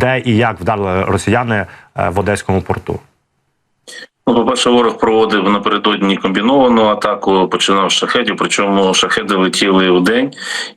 де і як вдарили росіяни е, в Одеському порту? Ну, по-перше, ворог проводив напередодні комбіновану атаку, починав з шахедів, причому шахеди летіли в день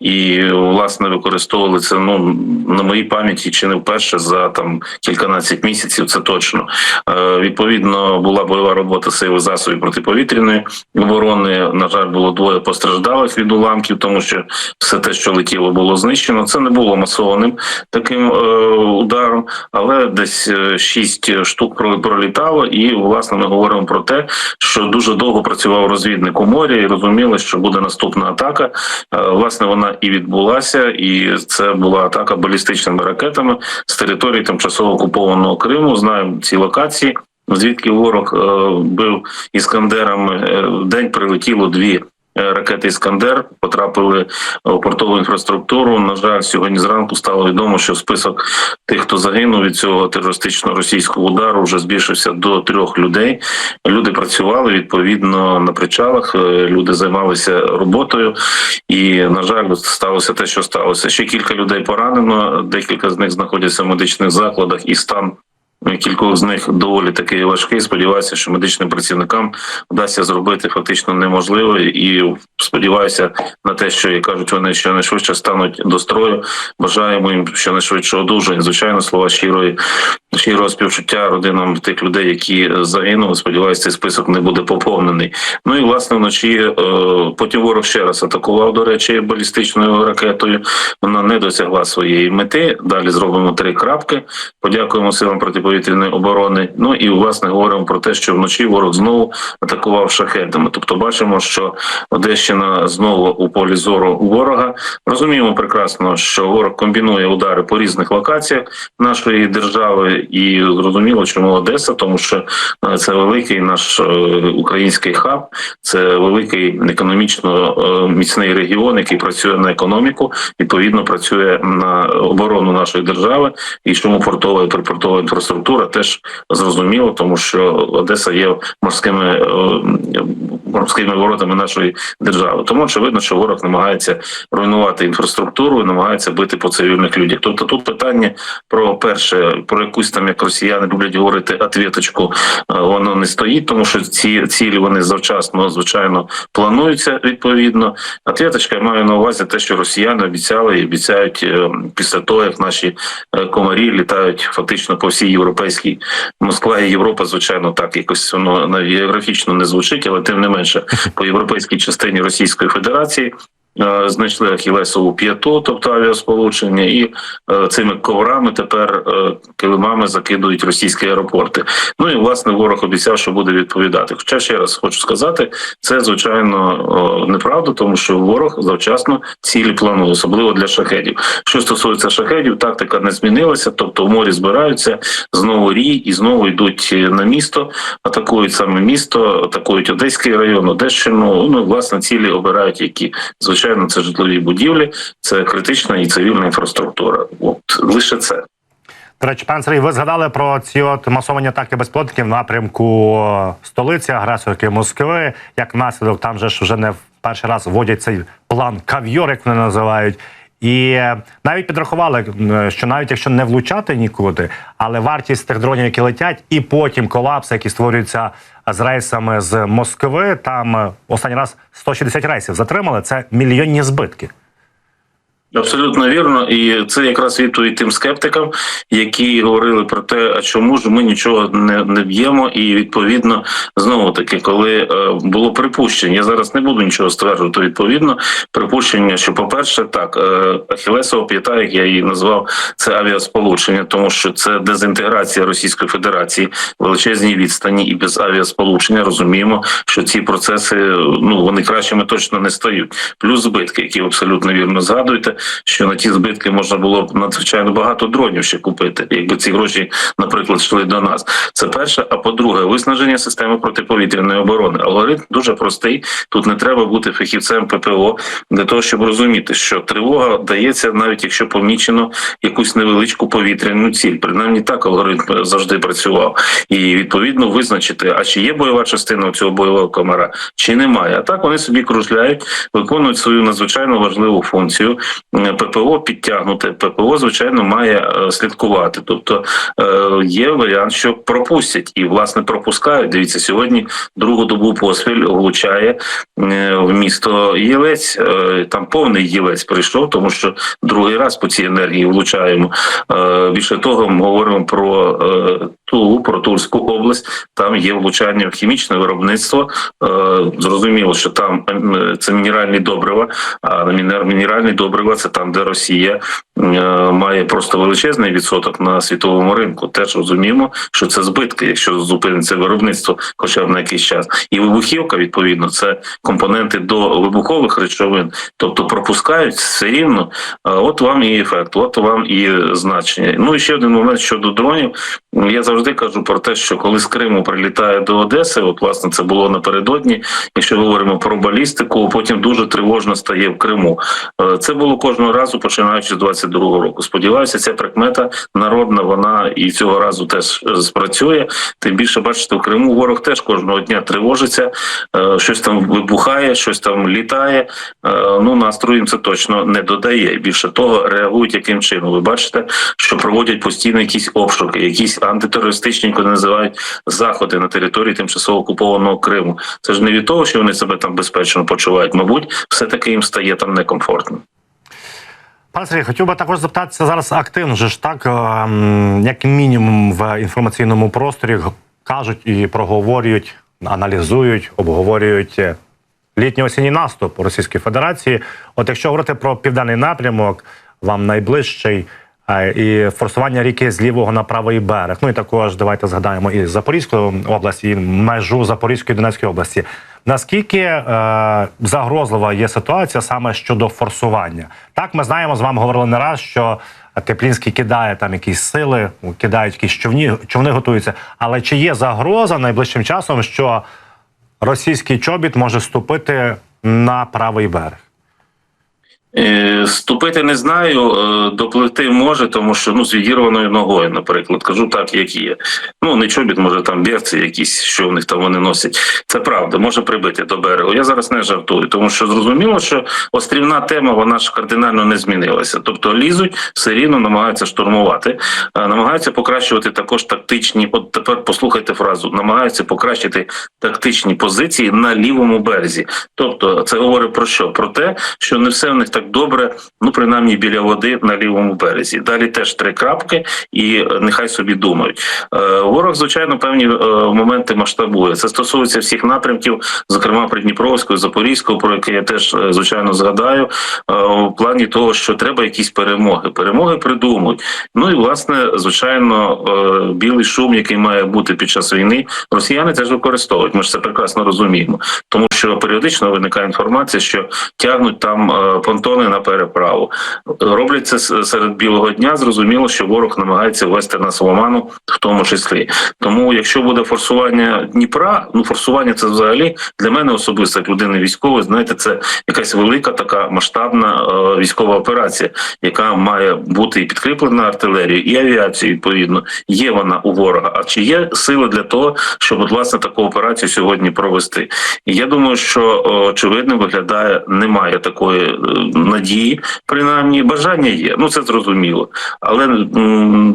і власне використовували це. Ну на моїй пам'яті чи не вперше за там кільканадцять місяців. Це точно е, відповідно була бойова робота сили засобів протиповітряної оборони. На жаль, було двоє постраждалих від уламків, тому що все те, що летіло, було знищено. Це не було масованим таким е, ударом, але десь е, шість штук пролітало, і власне ми говоримо про те, що дуже довго працював розвідник у морі, і розуміли, що буде наступна атака. Е, Власне, вона і відбулася, і це була атака балістичними ракетами з території тимчасово окупованого Криму. Знаємо ці локації. Звідки ворог е, бив іскандерами Е, в день прилетіло дві ракети Іскандер, потрапили в портову інфраструктуру. На жаль, сьогодні зранку стало відомо, що список тих, хто загинув від цього терористичного російського удару, вже збільшився до трьох людей. Люди працювали відповідно на причалах. е, Люди займалися роботою, і на жаль, сталося те, що сталося. Ще кілька людей поранено. Декілька з них знаходяться в медичних закладах, і стан кількох з них доволі таки важкий. Сподіваюся, що медичним працівникам вдасться зробити фактично неможливе, і сподіваюся на те, що як кажуть, вони щонайшвидше стануть до строю. Бажаємо їм щонайшвидше одужання. Звичайно, слова щирої щирого співчуття родинам тих людей, які загинули. Сподіваюся, цей список не буде поповнений. Ну і власне вночі е, потім ворог ще раз атакував. До речі, балістичною ракетою. Вона не досягла своєї мети. Далі зробимо три крапки. Подякуємо силам протиповітряної оборони. Ну і власне говоримо про те, що вночі ворог знову атакував шахедами. Тобто, бачимо, що Одещина знову у полі зору ворога. Розуміємо прекрасно, що ворог комбінує удари по різних локаціях нашої держави, і зрозуміло, чому Одеса, тому що е, це великий наш е, український хаб, це великий економічно е, міцний регіон, який працює на економіку, відповідно працює на оборону нашої держави. І чому портова і припортова інфраструктура теж зрозуміло, тому що Одеса є морськими е, морськими воротами нашої держави. Тому очевидно, що ворог намагається руйнувати інфраструктуру, намагається бити по цивільних людях. Тобто тут питання про перше, про якусь там як росіяни люблять говорити отвіточку, е, воно не стоїть, тому що ці цілі вони завчасно звичайно плануються відповідно. Отвіточка я маю на увазі те, що росіяни обіцяли і обіцяють е, після того, як наші комарі літають фактично по всій європейській Москва і Європа, звичайно, так якось воно на географічно не звучить, але тим не менше по європейській частині Російської Федерації. Е, Знайшли Ахілесову п'яту, тобто авіасполучення, і е, цими коврами тепер е, килимами закидують російські аеропорти. Ну і власне ворог обіцяв, що буде відповідати. Хоча ще раз хочу сказати, це звичайно неправда, тому що ворог завчасно цілі планує, особливо для шахедів. Що стосується шахедів, тактика не змінилася, тобто в морі збираються знову рій і знову йдуть на місто, атакують саме місто, атакують Одеський район, Одещину. Ну власне цілі обирають, які звичайно це житлові будівлі, це критична і цивільна інфраструктура. От лише це. До речі, пан Сергій, ви згадали про ці от масовані атаки безпілотників в напрямку столиці агресорки Москви. Як наслідок, там же ж вже не в перший раз вводять цей план кав'йор, як вони називають. І е, навіть підрахували, е, що навіть якщо не влучати нікуди, але вартість тих дронів, які летять, і потім колапси, які створюються з рейсами з Москви, там е, останній раз 160 рейсів затримали. Це мільйонні збитки. Абсолютно вірно, і це якраз відповідь тим скептикам, які говорили про те, а чому ж ми нічого не, не б'ємо, і відповідно знову таки, коли е, було припущення, я зараз не буду нічого стверджувати. Відповідно, припущення, що, по-перше, так е, Ахілесова п'ята, як я її назвав, це авіасполучення, тому що це дезінтеграція Російської Федерації, величезні відстані і без авіасполучення. Розуміємо, що ці процеси ну вони кращими точно не стають. Плюс збитки, які абсолютно вірно згадуєте що на ті збитки можна було б надзвичайно багато дронів ще купити, якби ці гроші, наприклад, йшли до нас. Це перше. А по-друге, виснаження системи протиповітряної оборони. Алгоритм дуже простий. Тут не треба бути фахівцем ППО для того, щоб розуміти, що тривога дається навіть якщо помічено якусь невеличку повітряну ціль. Принаймні так алгоритм завжди працював, і відповідно визначити, а чи є бойова частина цього бойового комара, чи немає. А так вони собі кружляють, виконують свою надзвичайно важливу функцію. ППО підтягнуте. ППО, звичайно, має е, слідкувати. Тобто е, є варіант, що пропустять і власне пропускають. Дивіться, сьогодні другу добу поспіль влучає е, в місто Єлець. Там повний Єлець прийшов, тому що другий раз по цій енергії влучаємо. Більше того, ми говоримо про Тулу, про Тульську область. Там є влучання в хімічне виробництво. Е, Зрозуміло, що там е, це мінеральні добрива, а мінер- мінеральні добрива це там, де Росія е, має просто величезний відсоток на світовому ринку. Теж розуміємо, що це збитки, якщо зупиниться виробництво, хоча б на якийсь час. І вибухівка, відповідно, це компоненти до вибухових речовин, тобто пропускають все рівно. От вам і ефект, от вам і значення. Ну і ще один момент щодо дронів. Я завжди кажу про те, що коли з Криму прилітає до Одеси, от власне це було напередодні. Якщо говоримо про балістику, потім дуже тривожно стає в Криму. Е, Це було кожного разу, починаючи з 22-го року. Сподіваюся, ця прикмета народна, вона і цього разу теж е, спрацює. Тим більше, бачите, в Криму ворог теж кожного дня тривожиться, е, щось там вибухає, щось там літає. Ну настрою їм це точно не додає. Більше того, реагують яким чином. Ви бачите, що проводять постійно якісь обшуки, якісь антитерористичні, вони називають заходи на території тимчасово окупованого Криму. Це ж не від того, що вони себе там безпечно почувають. Мабуть, все таки їм стає там некомфортно. Пане Сергій, хотів би також запитатися зараз активно же ж так, ем, як мінімум в інформаційному просторі кажуть і проговорюють, аналізують, обговорюють е, літній осінній наступ Російської Федерації. От якщо говорити про південний напрямок, вам найближчий. І форсування ріки з лівого на правий берег. Ну і також давайте згадаємо і Запорізьку область, і межу Запорізької і Донецької області. Наскільки е, загрозлива є ситуація саме щодо форсування? Так, ми знаємо, з вами говорили не раз, що Теплінський кидає там якісь сили, кидають якісь човні, човни готуються. Але чи є загроза найближчим часом, що російський чобіт може ступити на правий берег? Е, Ступити не знаю, е, допливти може, тому що ну з відірваною ногою, наприклад, кажу так, як є. Ну не чобіт, може там берці якісь, що в них там вони носять. Це правда, може прибити до берегу. Я зараз не жартую, тому що зрозуміло, що острівна тема вона ж кардинально не змінилася. Тобто лізуть, все рівно намагаються штурмувати, а намагаються покращувати також тактичні. От тепер послухайте фразу: намагаються покращити тактичні позиції на лівому березі. Тобто, це говорить про що? Про те, що не все в них так добре, ну принаймні біля води на лівому березі. Далі теж три крапки, і е, нехай собі думають. Е, Ворог, звичайно, певні е, моменти масштабує. Це стосується всіх напрямків, зокрема Придніпровського, Запорізького, про яке я теж звичайно згадаю. В плані того, що треба якісь перемоги. Перемоги придумують. Ну і власне, звичайно, білий шум, який має бути під час війни, росіяни теж використовують. Ми ж це прекрасно розуміємо, тому що періодично виникає інформація, що тягнуть там е, понтони на переправу. Роблять це серед білого дня. Зрозуміло, що ворог намагається ввести нас в оману, в тому числі. Тому, якщо буде форсування Дніпра, ну форсування це взагалі для мене особисто як людини військової, знаєте, це якась велика така масштабна е, військова операція, яка має бути і підкріплена артилерією, і авіацією. Відповідно, є вона у ворога. А чи є сили для того, щоб власне таку операцію сьогодні провести? І я думаю, що е, очевидно виглядає, немає такої е, надії, принаймні бажання є. Ну це зрозуміло, але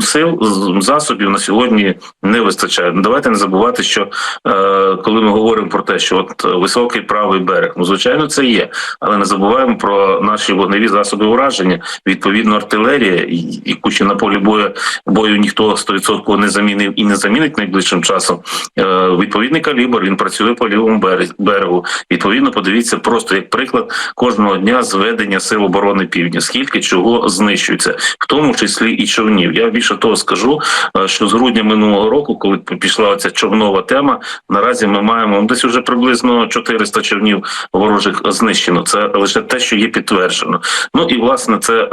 сил засобів на сьогодні не вистачає. Ну, Давайте не забувати, що е, коли ми говоримо про те, що от е, високий правий берег, ну звичайно, це є, але не забуваємо про наші вогневі засоби ураження, відповідно, артилерія, яку ще на полі бою бою ніхто 100% не замінив і не замінить найближчим часом. Е, відповідний калібр він працює по лівому берегу. Відповідно, подивіться просто як приклад кожного дня зведення сил оборони півдня, скільки чого знищується, в тому числі і човнів. Я більше того скажу, е, що з грудня минулого року, коли пішла ця човнова тема, наразі ми маємо ну, десь уже приблизно 400 човнів ворожих знищено. Це лише те, що є підтверджено. Ну і власне це е,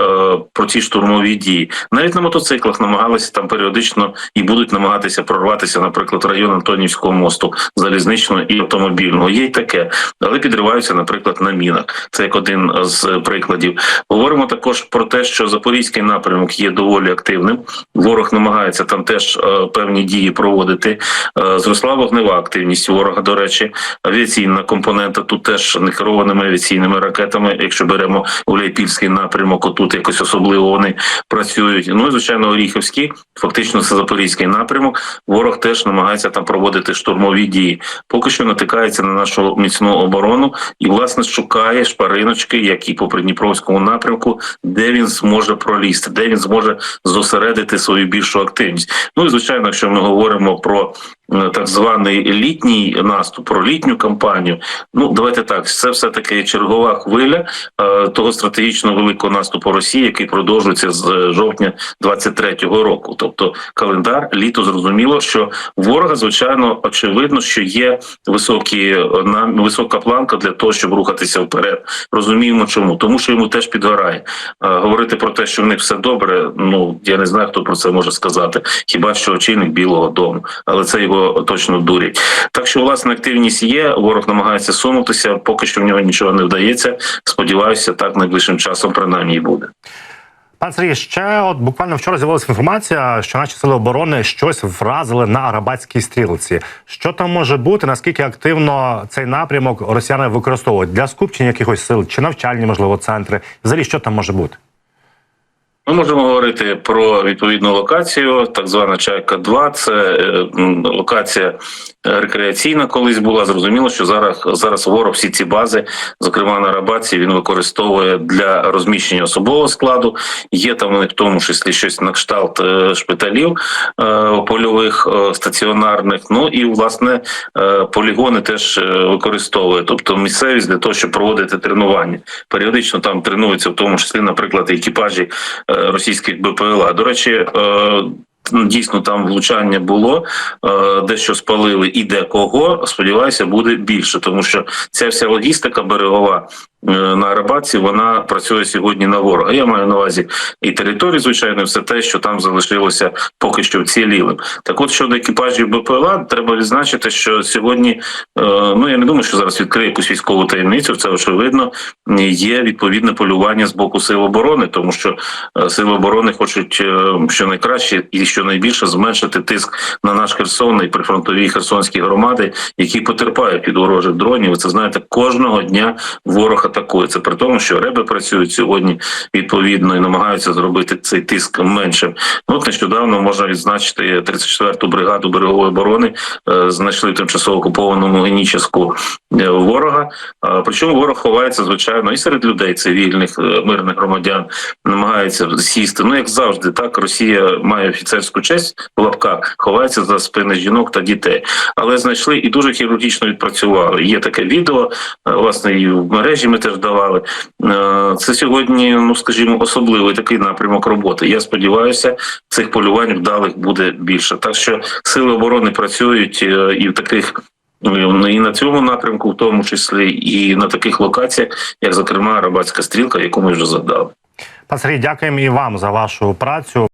про ці штурмові дії. Навіть на мотоциклах намагалися там періодично і будуть намагатися прорватися, наприклад, район Антонівського мосту, залізничного і автомобільного. Є й таке, але підриваються, наприклад, на мінах. Це як один з прикладів. Говоримо також про те, що запорізький напрямок є доволі активним. Ворог намагається там теж е, певні дії проводити. Е, зросла вогнева активність ворога. До речі, авіаційна компонента тут теж не керованими авіаційними ракетами. Якщо беремо Гуляйпільський напрямок, отут якось особливо вони працюють. Ну і звичайно, Оріхівський, фактично це запорізький напрямок. Ворог теж намагається там проводити штурмові дії. Поки що натикається на нашу міцну оборону і власне шукає шпариночки, як і по Придніпровському напрямку, де він зможе пролізти, де він зможе зосередити свою більшу активність. Ну і звичайно, якщо ми говоримо про так званий літній наступ, про літню кампанію. Ну давайте так, це все таки чергова хвиля е, того стратегічно великого наступу Росії, який продовжується з е, жовтня 23-го року. Тобто календар літо зрозуміло, що ворога звичайно очевидно, що є високі е, на висока планка для того, щоб рухатися вперед. Розуміємо, чому тому, що йому теж підгорає. Е, Говорити про те, що в них все добре. Ну я не знаю, хто про це може сказати. Хіба що очільник Білого Дому, але це його точно дурять. Так що власне активність є. Ворог намагається сунутися. Поки що в нього нічого не вдається. Сподіваюся, так найближчим часом принаймні буде. Пан Сергій, ще от буквально вчора з'явилася інформація, що наші сили оборони щось вразили на Арабатській стрілці. Що там може бути? Наскільки активно цей напрямок росіяни використовують для скупчення якихось сил чи навчальні, можливо, центри? Взагалі, що там може бути? Ми можемо говорити про відповідну локацію, так звана чайка 2 Це е, локація рекреаційна колись була. Зрозуміло, що зараз зараз ворог всі ці бази, зокрема на Рабаці, він використовує для розміщення особового складу. Є там в тому числі щось на кшталт е, шпиталів е, польових е, стаціонарних. Ну і власне полігони теж використовує, тобто місцевість для того, щоб проводити тренування. Періодично там тренуються, в тому числі, наприклад, екіпажі російських БПЛА. До речі, дійсно там влучання було, е, дещо спалили і де кого. Сподіваюся, буде більше, тому що ця вся логістика берегова. Е, На Арабатці вона працює сьогодні на ворога. Я маю на увазі і територію, звичайно, все те, що там залишилося поки що вцілілим. Так, от щодо екіпажів БПЛА, треба відзначити, що сьогодні е, ну я не думаю, що зараз відкриє якусь військову таємницю. Це очевидно є відповідне полювання з боку сил оборони, тому що е, сили оборони хочуть е, що найкраще і що найбільше зменшити тиск на наш Херсон і прифронтові херсонські громади, які потерпають від ворожих дронів. Ви Це знаєте, кожного дня ворог атакує. Це при тому, що реби працюють сьогодні відповідно і намагаються зробити цей тиск меншим. От нещодавно можна відзначити 34-ту бригаду берегової оборони. е, Знайшли тимчасово окупованому Геніческу е, ворога. Причому ворог ховається звичайно і серед людей цивільних е, мирних громадян намагається сісти. Ну як завжди, так Росія має офіцерську честь в лапках, ховається за спини жінок та дітей. Але знайшли і дуже хірургічно відпрацювали. Є таке відео, власне, і в мережі ми теж давали. Е, Це сьогодні, ну скажімо, особливий такий напрямок роботи. Я сподіваюся, цих полювань вдалих буде більше. Так що сили оборони працюють е, і в таких. ну, І на цьому напрямку, в тому числі, і на таких локаціях, як зокрема Арабатська стрілка, яку ми вже задали. Пан Сергій, дякуємо і вам за вашу працю.